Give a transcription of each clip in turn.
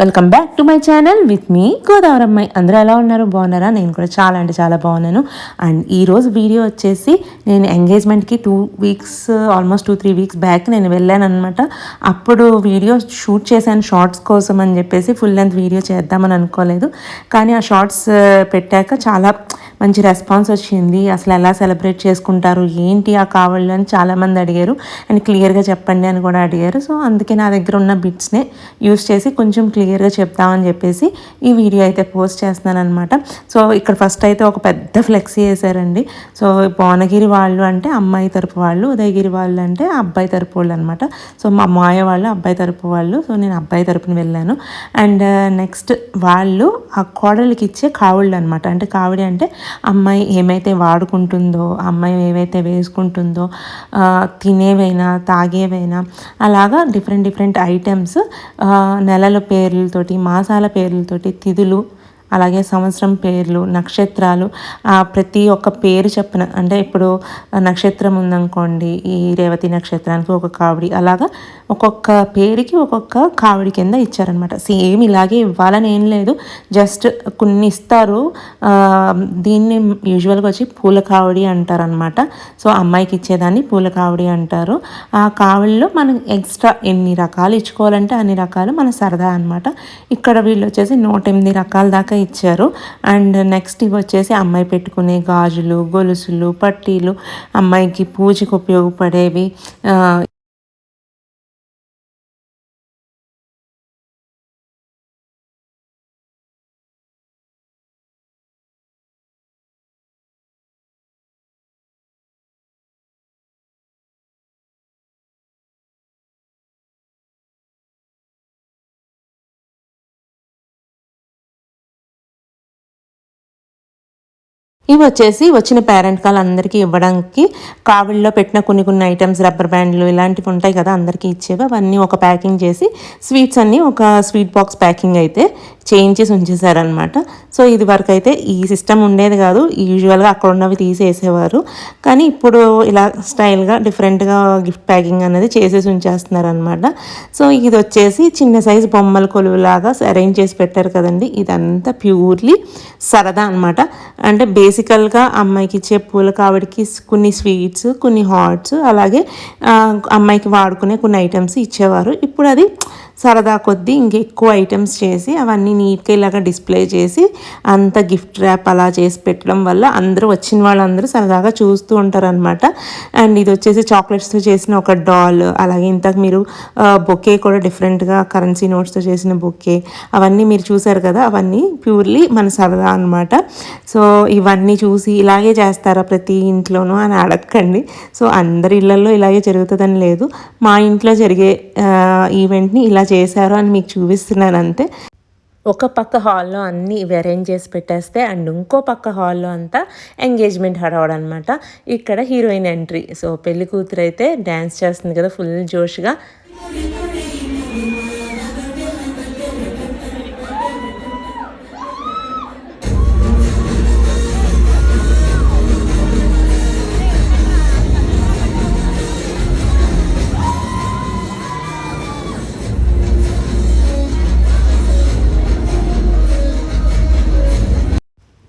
Welcome back to my channel with me గోదావరమ్మాయి అందరూ ఎలా ఉన్నారు? బాగున్నారా? నేను కూడా చాలా అంటే చాలా బాగున్నాను. అండ్ ఈరోజు వీడియో వచ్చేసి నేను ఎంగేజ్మెంట్కి two weeks almost two three weeks back నేను వెళ్ళాను అనమాట అప్పుడు వీడియో షూట్ చేశాను షార్ట్స్ కోసం అని చెప్పేసి ఫుల్ లెంత్ వీడియో చేద్దామని అనుకోలేదు. కానీ ఆ షార్ట్స్ పెట్టాక చాలా మంచి రెస్పాన్స్ వచ్చింది. అసలు ఎలా సెలబ్రేట్ చేసుకుంటారు? ఏంటి ఆ కావళ్ళు అని చాలామంది అడిగారు. అండ్ క్లియర్గా చెప్పండి అని కూడా అడిగారు. సో అందుకే నా దగ్గర ఉన్న బిట్స్నే యూస్ చేసి కొంచెం క్లియర్గా చెప్తామని చెప్పేసి ఈ వీడియో అయితే పోస్ట్ చేస్తున్నాను అనమాట సో ఇక్కడ ఫస్ట్ అయితే ఒక పెద్ద ఫ్లెక్సీ వేశారండి. సో భువనగిరి వాళ్ళు అంటే అమ్మాయి తరపు వాళ్ళు ఉదయగిరి వాళ్ళు అంటే అబ్బాయి తరపు వాళ్ళు అనమాట సో మా మాయ వాళ్ళు అబ్బాయి తరపు వాళ్ళు. సో నేను అబ్బాయి తరపున వెళ్ళాను. అండ్ నెక్స్ట్ వాళ్ళు ఆ కోడలికి ఇచ్చే కావుళ్ళు అనమాట అంటే కావిడి అంటే అమ్మాయి ఏమైతే వాడుకుంటుందో అమ్మాయి ఏవైతే వేసుకుంటుందో తినేవైనా తాగేవైనా అలాగా డిఫరెంట్ డిఫరెంట్ ఐటమ్స్ నెలల పేర్లతోటి మాసాల పేర్లతోటి తిథులు అలాగే సంవత్సరం పేర్లు నక్షత్రాలు ఆ, ప్రతి ఒక్క పేరు చెప్పిన అంటే ఇప్పుడు నక్షత్రం ఉందనుకోండి ఈ రేవతి నక్షత్రానికి ఒక కావిడి అలాగా ఒక్కొక్క పేరుకి ఒక్కొక్క కావిడి కింద ఇచ్చారనమాట. సేమ్ ఇలాగే ఇవ్వాలని ఏం లేదు జస్ట్ కొన్ని ఇస్తారు దీన్ని యూజువల్గా వచ్చి పూల కావిడి అంటారనమాట. సో అమ్మాయికి ఇచ్చేదాన్ని పూల కావిడి అంటారు. ఆ కావిడిలో మనం ఎక్స్ట్రా ఎన్ని రకాలు ఇచ్చుకోవాలంటే అన్ని రకాలు మన సరదా అనమాట ఇక్కడ వీళ్ళు వచ్చేసి నూట ఎనిమిది రకాల దాకా ఇచ్చారు. అండ్ నెక్స్ట్ ఇవి వచ్చేసి అమ్మాయి పెట్టుకునే గాజులు గొలుసులు పట్టీలు అమ్మాయికి పూజకు ఉపయోగపడేవి ఇవి వచ్చేసి వచ్చిన పేరెంట్ కాల్ అందరికీ ఇవ్వడానికి కావిడిలో పెట్టిన కొన్ని కొన్ని ఐటమ్స్ రబ్బర్ బ్యాండ్లు ఇలాంటివి ఉంటాయి కదా అందరికీ ఇచ్చేవి. అవన్నీ ఒక ప్యాకింగ్ చేసి స్వీట్స్ అన్నీ ఒక స్వీట్ బాక్స్ ప్యాకింగ్ అయితే చేయించేసి ఉంచేసారనమాట సో ఇది వరకు అయితే ఈ సిస్టమ్ ఉండేది కాదు. యూజువల్గా అక్కడ ఉన్నవి తీసేసేవారు. కానీ ఇప్పుడు ఇలా స్టైల్గా డిఫరెంట్గా గిఫ్ట్ ప్యాకింగ్ అనేది చేసేసి ఉంచేస్తున్నారు అనమాట సో ఇది వచ్చేసి చిన్న సైజు బొమ్మల కొలువులాగా అరేంజ్ చేసి పెట్టారు కదండి. ఇదంతా ప్యూర్లీ సరదా అనమాట అంటే బేస్ బేసికల్గా అమ్మాయికి ఇచ్చే పూలకు ఆవిడకి కొన్ని స్వీట్స్ కొన్ని హాట్స్ అలాగే అమ్మాయికి వాడుకునే కొన్ని ఐటమ్స్ ఇచ్చేవారు. ఇప్పుడు అది సరదా కొద్దీ ఇంకెక్కువ ఐటమ్స్ చేసి అవన్నీ నీట్గా ఇలాగా డిస్ప్లే చేసి అంత గిఫ్ట్ ర్యాప్ అలా చేసి పెట్టడం వల్ల అందరూ వచ్చిన వాళ్ళందరూ సరదాగా చూస్తూ ఉంటారు అనమాట అండ్ ఇది వచ్చేసి చాక్లెట్స్తో చేసిన ఒక డాల్ అలాగే ఇంతకు మీరు బొకే కూడా డిఫరెంట్గా కరెన్సీ నోట్స్తో చేసిన బొకే అవన్నీ మీరు చూసారు కదా అవన్నీ ప్యూర్లీ మన సరదా అనమాట సో ఇవన్నీ చూసి ఇలాగే చేస్తారా ప్రతి ఇంట్లోనూ అని అడగండి సో అందరి ఇళ్ళలో ఇలాగే జరుగుతుందని లేదు. మా ఇంట్లో జరిగే ఈవెంట్ని ఇలా చేశారు అని మీకు చూపిస్తున్నాను అంతే. ఒక పక్క హాల్లో అన్నీ ఇవి అరేంజ్ చేసి పెట్టేస్తే అండ్ ఇంకో పక్క హాల్లో అంతా ఎంగేజ్మెంట్ హడవడనమాట ఇక్కడ హీరోయిన్ ఎంట్రీ సో పెళ్ళి కూతురు అయితే డ్యాన్స్ చేస్తుంది కదా ఫుల్ జోష్గా.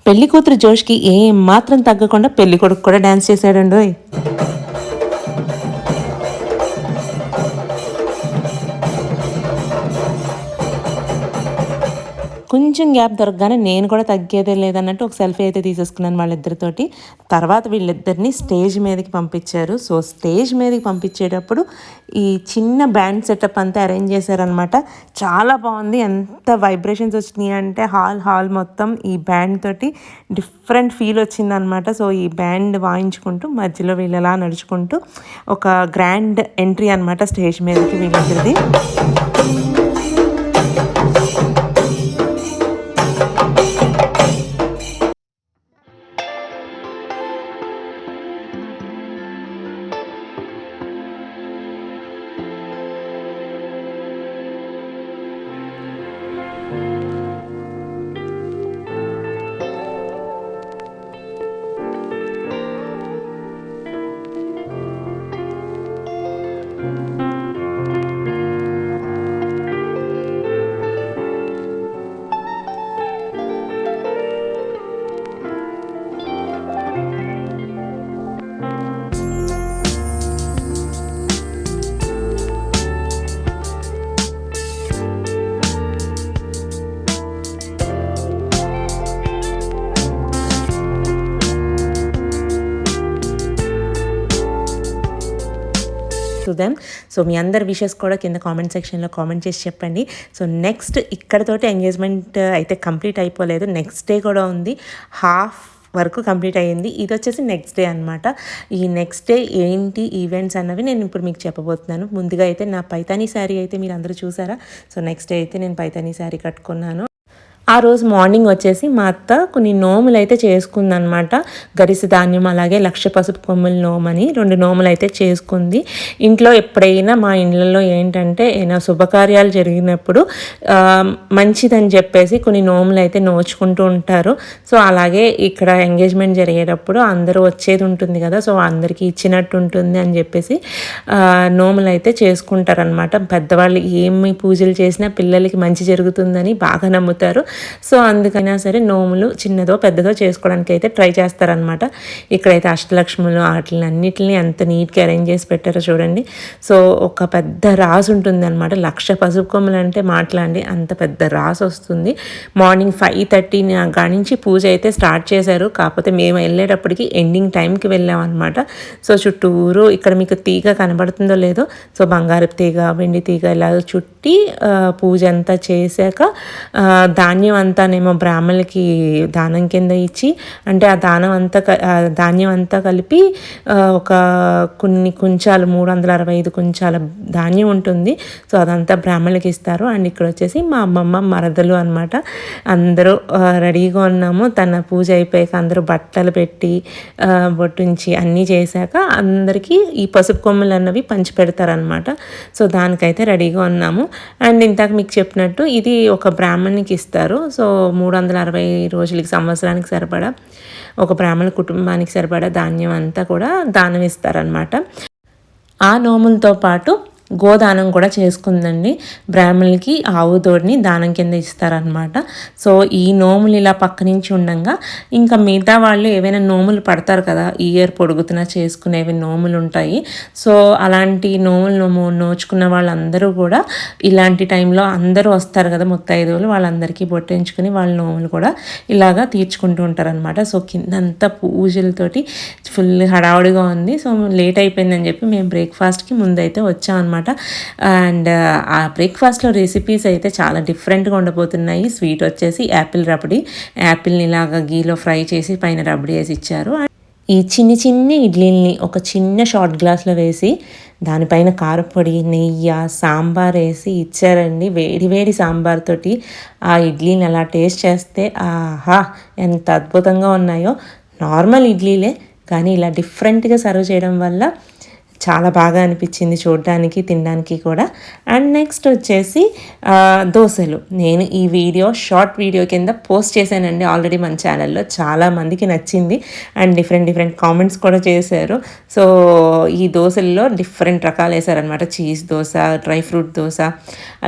పెళ్ళి కూతురు జోష్కి ఏం మాత్రం తగ్గకుండా పెళ్ళి కొడుకు కూడా డ్యాన్స్ చేశాడండోయ్. కొంచెం గ్యాప్ దొరకగానే నేను కూడా తగ్గేదే లేదన్నట్టు ఒక సెల్ఫీ అయితే తీసేసుకున్నాను వాళ్ళిద్దరితోటి. తర్వాత వీళ్ళిద్దరిని స్టేజ్ మీదకి పంపించారు. సో స్టేజ్ మీదకి పంపించేటప్పుడు ఈ చిన్న బ్యాండ్ సెటప్ అంతా అరేంజ్ చేశారనమాట చాలా బాగుంది. ఎంత వైబ్రేషన్స్ వచ్చినాయి అంటే హాల్ హాల్ మొత్తం ఈ బ్యాండ్ తోటి డిఫరెంట్ ఫీల్ వచ్చిందనమాట సో ఈ బ్యాండ్ వాయించుకుంటూ మధ్యలో వీళ్ళు ఎలా నడుచుకుంటూ ఒక గ్రాండ్ ఎంట్రీ అనమాట స్టేజ్ మీదకి వీళ్ళిద్దరిది. టు దెమ్ సో మీ అందరి విషెస్ కూడా కింద కామెంట్ సెక్షన్లో కామెంట్ చేసి చెప్పండి. సో నెక్స్ట్ ఇక్కడతోటి ఎంగేజ్మెంట్ uh, అయితే కంప్లీట్ అయిపోలేదు. నెక్స్ట్ డే కూడా ఉంది. హాఫ్ వరకు కంప్లీట్ అయ్యింది. ఇది వచ్చేసి నెక్స్ట్ డే అనమాట ఈ నెక్స్ట్ డే ఏంటి ఈవెంట్స్ అన్నవి నేను ఇప్పుడు మీకు చెప్పబోతున్నాను. ముందుగా అయితే నా పైతానీ శారీ అయితే మీరు అందరూ చూసారా? సో నెక్స్ట్ డే అయితే నేను పైతానీ శారీ కట్టుకున్నాను. ఆ రోజు మార్నింగ్ వచ్చేసి మా అత్త కొన్ని నోములు అయితే చేసుకుందనమాట గరిస ధాన్యం అలాగే లక్ష పసుపు కొమ్ముల నోమని రెండు నోములు అయితే చేసుకుంది. ఇంట్లో ఎప్పుడైనా మా ఇళ్ళల్లో ఏంటంటే ఏమైనా శుభకార్యాలు జరిగినప్పుడు మంచిదని చెప్పేసి కొన్ని నోములు అయితే నోచుకుంటూ ఉంటారు. సో అలాగే ఇక్కడ ఎంగేజ్మెంట్ జరిగేటప్పుడు అందరూ వచ్చేది ఉంటుంది కదా సో అందరికీ ఇచ్చినట్టు ఉంటుంది అని చెప్పేసి నోములు అయితే చేసుకుంటారనమాట పెద్దవాళ్ళు ఏమి పూజలు చేసినా పిల్లలకి మంచి జరుగుతుందని బాగా నమ్ముతారు. సో అందుకైనా సరే నోములు చిన్నదో పెద్దదో చేసుకోవడానికి అయితే ట్రై చేస్తారనమాట ఇక్కడైతే అష్టలక్ష్ములు వాటిని అన్నిటిని ఎంత నీట్గా అరేంజ్ చేసి పెట్టారో చూడండి. సో ఒక పెద్ద రాసు ఉంటుంది అనమాట లక్ష పసుపు కొమ్మలు అంటే మాట్లాడి అంత పెద్ద రాసు వస్తుంది. మార్నింగ్ ఫైవ్ థర్టీ నుంచి పూజ అయితే స్టార్ట్ చేశారు. కాకపోతే మేము వెళ్ళేటప్పటికి ఎండింగ్ టైంకి వెళ్ళాం అనమాట సో చుట్టూరు ఇక్కడ మీకు తీగ కనబడుతుందో లేదో సో బంగారు తీగ వెండి తీగ ఇలా చుట్టి పూజ అంతా చేశాక ధాన్యం ధాన్యం అంతానేమో బ్రాహ్మణులకి దానం కింద ఇచ్చి అంటే ఆ దానం అంతా ధాన్యం అంతా కలిపి ఒక కొన్ని కుంచాలు మూడు వందల అరవై ఐదు కుంచాల ధాన్యం ఉంటుంది. సో అదంతా బ్రాహ్మణులకి ఇస్తారు. అండ్ ఇక్కడ వచ్చేసి మా అమ్మమ్మ మరదలు అనమాట అందరూ రెడీగా ఉన్నాము. తన పూజ అయిపోయాక అందరూ బట్టలు పెట్టి బొట్టుంచి అన్నీ చేశాక అందరికీ ఈ పసుపు కొమ్మలు అన్నవి పంచి పెడతారనమాట సో దానికైతే రెడీగా ఉన్నాము. అండ్ ఇందాక మీకు చెప్పినట్టు ఇది ఒక బ్రాహ్మణ్కి ఇస్తారు. సో మూడు వందల అరవై రోజులకి సంవత్సరానికి సరిపడా ఒక బ్రాహ్మణ కుటుంబానికి సరిపడా ధాన్యం అంతా కూడా దానం ఇస్తారనమాట ఆ నోములతో పాటు గోదానం కూడా చేసుకుందండి. బ్రాహ్మణులకి ఆవు తోడిని దానం కింద ఇస్తారనమాట సో ఈ నోములు ఇలా పక్క నుంచి ఉండగా ఇంకా మిగతా వాళ్ళు ఏవైనా నోములు పడతారు కదా ఇయర్ పొడుగుతున్న చేసుకునేవి నోములు ఉంటాయి. సో అలాంటి నోములు నోము నోచుకున్న వాళ్ళందరూ కూడా ఇలాంటి టైంలో అందరూ వస్తారు కదా ముత్తైదువులు వాళ్ళందరికీ బొట్టించుకుని వాళ్ళ నోములు కూడా ఇలాగా తీర్చుకుంటూ ఉంటారనమాట సో కిందంతా పూజలతోటి ఫుల్ హడావుడిగా ఉంది. సో లేట్ అయిపోయిందని చెప్పి మేము బ్రేక్ఫాస్ట్కి ముందైతే వచ్చాం అనమాట అనమాట అండ్ ఆ బ్రేక్ఫాస్ట్లో రెసిపీస్ అయితే చాలా డిఫరెంట్గా ఉండబోతున్నాయి. స్వీట్ వచ్చేసి యాపిల్ రబడి. యాపిల్ని ఇలాగా గీలో ఫ్రై చేసి పైన రబడి వేసి ఇచ్చారు. ఈ చిన్ని చిన్ని ఇడ్లీల్ని ఒక చిన్న షార్ట్ గ్లాస్లో వేసి దానిపైన కారపొడి నెయ్యి సాంబార్ వేసి ఇచ్చారండి. వేడి వేడి సాంబార్ తోటి ఆ ఇడ్లీని అలా టేస్ట్ చేస్తే ఆహా ఎంత అద్భుతంగా ఉన్నాయో. నార్మల్ ఇడ్లీలే కానీ ఇలా డిఫరెంట్గా సర్వ్ చేయడం వల్ల చాలా బాగా అనిపించింది చూడడానికి తినడానికి కూడా. అండ్ నెక్స్ట్ వచ్చేసి దోశలు. నేను ఈ వీడియో షార్ట్ వీడియో కింద పోస్ట్ చేశానండి ఆల్రెడీ మన ఛానల్లో. చాలా మందికి నచ్చింది. అండ్ డిఫరెంట్ డిఫరెంట్ కామెంట్స్ కూడా చేశారు. సో ఈ దోశల్లో డిఫరెంట్ రకాలు వేశారనమాట cheese dosa dry fruit dosa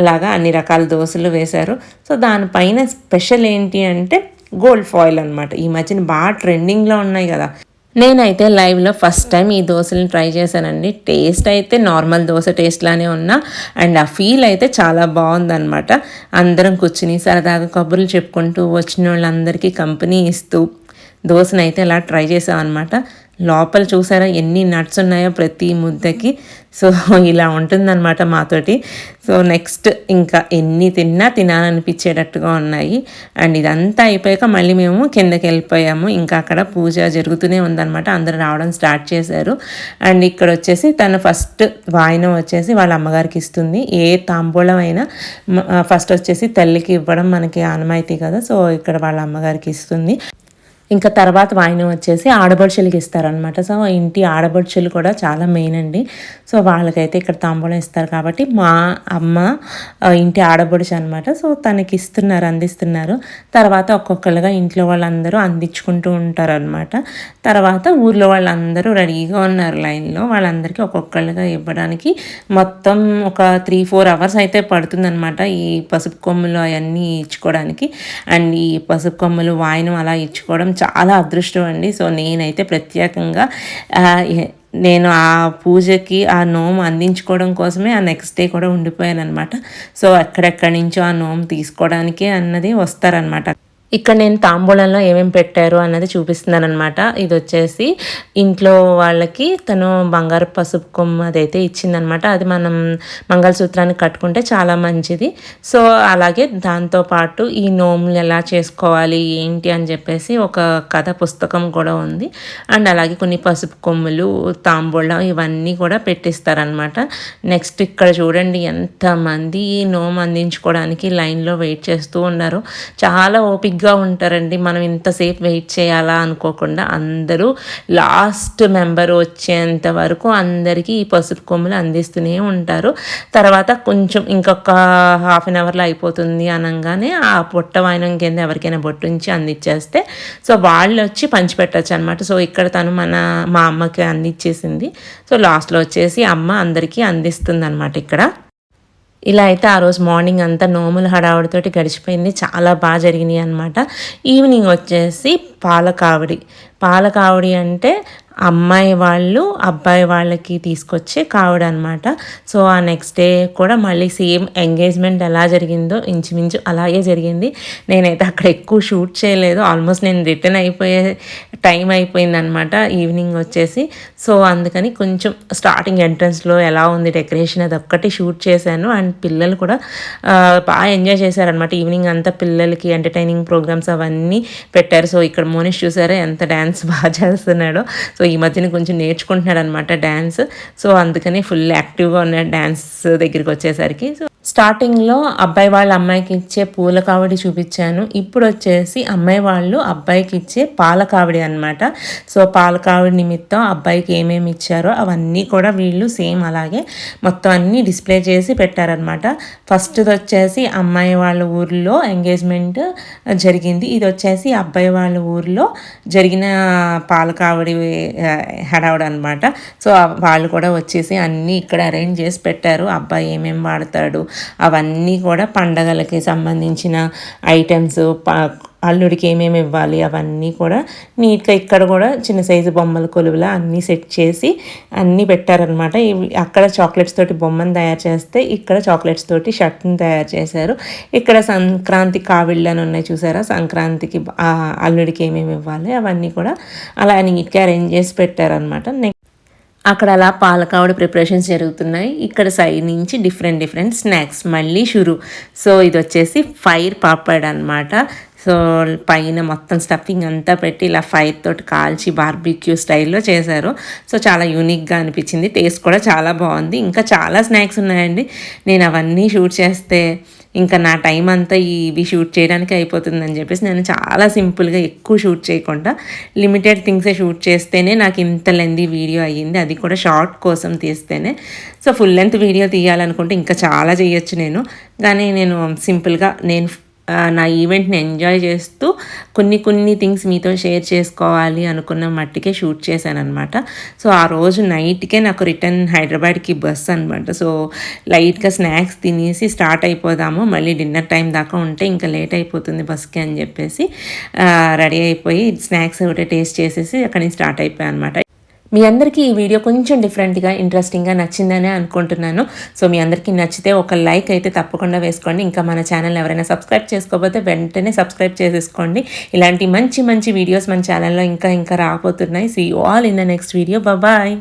అలాగా అన్ని రకాల దోశలు వేశారు. సో దానిపైన స్పెషల్ ఏంటి అంటే గోల్డ్ ఫాయిల్ అనమాట ఈ మధ్యన బాగా ట్రెండింగ్లో ఉన్నాయి కదా. నేనైతే లైవ్లో ఫస్ట్ టైం ఈ దోశలను ట్రై చేశానండి. టేస్ట్ అయితే నార్మల్ దోశ టేస్ట్లానే ఉన్నా. అండ్ ఆ ఫీల్ అయితే చాలా బాగుందనమాట అందరం కూర్చుని సరదాగా కబుర్లు చెప్పుకుంటూ వచ్చిన వాళ్ళందరికీ కంపెనీ ఇస్తూ దోశనైతే అలా ట్రై చేసామన్నమాట. లోపల చూసారా ఎన్ని నట్స్ ఉన్నాయో ప్రతి ముద్దకి? సో ఇలా ఉంటుందన్నమాట మాతోటి. సో నెక్స్ట్ ఇంకా ఎన్ని తిన్నా తినాలనిపించేటట్టుగా ఉన్నాయి. అండ్ ఇదంతా అయిపోయాక మళ్ళీ మేము కిందకి వెళ్ళిపోయాము. ఇంకా అక్కడ పూజ జరుగుతూనే ఉందన్నమాట. అందరూ రావడం స్టార్ట్ చేశారు. అండ్ ఇక్కడ వచ్చేసి తన ఫస్ట్ వాయినం వచ్చేసి వాళ్ళ అమ్మగారికి ఇస్తుంది. ఏ తాంబూలం అయినా ఫస్ట్ వచ్చేసి తల్లికి ఇవ్వడం మనకి ఆనమాయితీ కదా. సో ఇక్కడ వాళ్ళ అమ్మగారికి ఇస్తుంది. ఇంకా తర్వాత వాయినం వచ్చేసి ఆడబడుచులకి ఇస్తారనమాట సో ఇంటి ఆడబడుచులు కూడా చాలా మెయిన్ అండి. సో వాళ్ళకైతే ఇక్కడ తాంబూలం ఇస్తారు కాబట్టి మా అమ్మ ఇంటి ఆడబడుచు అనమాట సో తనకి ఇస్తున్నారు అందిస్తున్నారు. తర్వాత ఒక్కొక్కరుగా ఇంట్లో వాళ్ళందరూ అందించుకుంటూ ఉంటారు అనమాట తర్వాత ఊర్లో వాళ్ళందరూ రెడీగా ఉన్నారు లైన్లో. వాళ్ళందరికీ ఒక్కొక్కరుగా ఇవ్వడానికి మొత్తం ఒక త్రీ ఫోర్ అవర్స్ అయితే పడుతుందనమాట ఈ పసుపు కొమ్ములు అవన్నీ ఇచ్చుకోవడానికి. అండ్ ఈ పసుపు కొమ్ములు వాయినం అలా ఇచ్చుకోవడం చాలా అదృష్టం అండి. సో నేనైతే ప్రత్యేకంగా నేను ఆ పూజకి ఆ నోము అందించుకోవడం కోసమే ఆ నెక్స్ట్ డే కూడా ఉండిపోయాను అనమాట సో ఎక్కడెక్కడి నుంచో ఆ నోము తీసుకోవడానికి అన్నది వస్తారనమాట ఇక్కడ నేను తాంబూలంలో ఏమేమి పెట్టారు అన్నది చూపిస్తున్నాను అనమాట ఇది వచ్చేసి ఇంట్లో వాళ్ళకి తను బంగారు పసుపు కొమ్మ అదైతే ఇచ్చిందనమాట అది మనం మంగళసూత్రాన్ని కట్టుకుంటే చాలా మంచిది. సో అలాగే దాంతోపాటు ఈ నోములు ఎలా చేసుకోవాలి ఏంటి అని చెప్పేసి ఒక కథ పుస్తకం కూడా ఉంది. అండ్ అలాగే కొన్ని పసుపు కొమ్ములు తాంబూలం ఇవన్నీ కూడా పెట్టిస్తారనమాట నెక్స్ట్ ఇక్కడ చూడండి ఎంతమంది ఈ నోము అందించుకోవడానికి లైన్లో వెయిట్ చేస్తూ ఉన్నారు. చాలా ఓపిక ఓపిక్గా ఉంటారండి. మనం ఇంతసేపు వెయిట్ చేయాలా అనుకోకుండా అందరూ లాస్ట్ మెంబర్ వచ్చేంత వరకు అందరికీ ఈ పసుపు కొమ్ములు అందిస్తూనే ఉంటారు. తర్వాత కొంచెం ఇంకొక హాఫ్ అన్ అవర్లో అయిపోతుంది అనగానే ఆ పొట్ట వాయినం కింద ఎవరికైనా బొట్టుంచి అందించేస్తే సో వాళ్ళు వచ్చి పంచిపెట్టచ్చు అనమాట సో ఇక్కడ తను మన మా అమ్మకి అందించేసింది సో లాస్ట్లో వచ్చేసి అమ్మ అందరికీ అందిస్తుంది అనమాట ఇక్కడ. ఇలా అయితే ఆ రోజు మార్నింగ్ అంతా నోముల హడావుడితోటి గడిచిపోయింది. చాలా బాగా జరిగినాయి అనమాట ఈవినింగ్ వచ్చేసి పాల కావడి అంటే అమ్మాయి వాళ్ళు అబ్బాయి వాళ్ళకి తీసుకొచ్చే కావడనమాట సో ఆ నెక్స్ట్ డే కూడా మళ్ళీ సేమ్ ఎంగేజ్మెంట్ ఎలా జరిగిందో ఇంచుమించు అలాగే జరిగింది. నేనైతే అక్కడ ఎక్కువ షూట్ చేయలేదు. ఆల్మోస్ట్ నేను రిటర్న్ అయిపోయే టైం అయిపోయింది అనమాట ఈవినింగ్ వచ్చేసి. సో అందుకని కొంచెం స్టార్టింగ్ ఎంట్రన్స్లో ఎలా ఉంది డెకరేషన్ అది ఒక్కటి షూట్ చేశాను. అండ్ పిల్లలు కూడా బాగా ఎంజాయ్ చేశారనమాట ఈవినింగ్ అంతా పిల్లలకి ఎంటర్టైనింగ్ ప్రోగ్రామ్స్ అవన్నీ పెట్టారు. సో ఇక్కడ మోనిష్ చూసారా? ఎంత డ్యాన్స్ బాగా చేస్తున్నాడో. సో ఈ మధ్యన కొంచెం నేర్చుకుంటున్నాడు అనమాట డ్యాన్స్ సో అందుకని ఫుల్ యాక్టివ్గా ఉన్నాడు డ్యాన్స్ దగ్గరికి వచ్చేసరికి. సో స్టార్టింగ్లో అబ్బాయి వాళ్ళ అమ్మాయికి ఇచ్చే పూల కావడి చూపించాను. ఇప్పుడు వచ్చేసి అమ్మాయి వాళ్ళు అబ్బాయికి ఇచ్చే పాల కావడి అనమాట. సో పాల కావడి నిమిత్తం అబ్బాయికి ఏమేమి ఇచ్చారో అవన్నీ కూడా వీళ్ళు సేమ్ అలాగే మొత్తం అన్నీ డిస్ప్లే చేసి పెట్టారనమాట. ఫస్ట్ది వచ్చేసి అమ్మాయి వాళ్ళ ఊర్లో ఎంగేజ్మెంట్ జరిగింది. ఇది వచ్చేసి అబ్బాయి వాళ్ళ ఊర్లో జరిగిన పాల కావడి హడావుడు అనమాట సో వాళ్ళు కూడా వచ్చేసి అన్నీ ఇక్కడ అరేంజ్ చేసి పెట్టారు. అబ్బాయి ఏమేమి వాడతాడు? అవన్నీ కూడా పండగలకి సంబంధించిన ఐటమ్స్ అల్లుడికి ఏమేమి ఇవ్వాలి అవన్నీ కూడా నీట్గా ఇక్కడ కూడా చిన్న సైజు బొమ్మల కొలువులా అన్నీ సెట్ చేసి అన్నీ పెట్టారనమాట అక్కడ చాక్లెట్స్ తోటి బొమ్మను తయారు చేస్తే ఇక్కడ చాక్లెట్స్ తోటి షర్ట్ని తయారు చేశారు. ఇక్కడ సంక్రాంతి కావిళ్ళని ఉన్నాయి చూసారా? సంక్రాంతికి అల్లుడికి ఏమేమి ఇవ్వాలి అవన్నీ కూడా అలా నీట్గా అరేంజ్ చేసి పెట్టారనమాట నెక్స్ట్ అక్కడ అలా పాలకావడి ప్రిపరేషన్స్ జరుగుతున్నాయి. ఇక్కడ సైడ్ నుంచి డిఫరెంట్ డిఫరెంట్ స్నాక్స్ మళ్ళీ షురు. సో ఇది వచ్చేసి ఫైర్ పాపడ్ అనమాట సో పైన మొత్తం స్టఫింగ్ అంతా పెట్టి ఇలా ఫైర్ తోటి కాల్చి బార్బిక్యూ స్టైల్లో చేశారు. సో చాలా యూనిక్గా అనిపించింది. టేస్ట్ కూడా చాలా బాగుంది. ఇంకా చాలా స్నాక్స్ ఉన్నాయండి. నేను అవన్నీ షూట్ చేస్తే ఇంకా నా టైం అంతా ఇవి షూట్ చేయడానికి అయిపోతుందని చెప్పేసి నేను చాలా సింపుల్గా ఎక్కువ షూట్ చేయకుండా లిమిటెడ్ థింగ్సే షూట్ చేస్తేనే నాకు ఇంత లెంది వీడియో అయ్యింది. అది కూడా షార్ట్ కోసం తీస్తేనే. సో ఫుల్ లెంత్ వీడియో తీయాలనుకుంటే ఇంకా చాలా చేయొచ్చు నేను. కానీ నేను సింపుల్గా నేను నా ఈవెంట్ని ఎంజాయ్ చేస్తూ కొన్ని కొన్ని థింగ్స్ మీతో షేర్ చేసుకోవాలి అనుకున్న మట్టికే షూట్ చేశాను అనమాట సో ఆ రోజు నైట్కే నాకు రిటర్న్ హైదరాబాద్కి బస్ అనమాట సో లైట్గా స్నాక్స్ తినేసి స్టార్ట్ అయిపోదాము. మళ్ళీ డిన్నర్ టైం దాకా ఉంటే ఇంకా లేట్ అయిపోతుంది బస్కి అని చెప్పేసి రెడీ అయిపోయి స్నాక్స్ ఒకటి టేస్ట్ చేసేసి అక్కడి నుంచి స్టార్ట్ అయిపోయాయి అనమాట మీ అందరికీ ఈ వీడియో కొంచెం డిఫరెంట్గా ఇంట్రెస్టింగ్గా నచ్చిందనే అనుకుంటున్నాను. సో మీ అందరికీ నచ్చితే ఒక లైక్ అయితే తప్పకుండా వేసుకోండి. ఇంకా మన ఛానల్ ఎవరైనా సబ్స్క్రైబ్ చేసుకోకపోతే వెంటనే సబ్స్క్రైబ్ చేసేసుకోండి. ఇలాంటి మంచి మంచి వీడియోస్ మన ఛానల్లో ఇంకా ఇంకా రాబోతున్నాయి. See all in the next video bye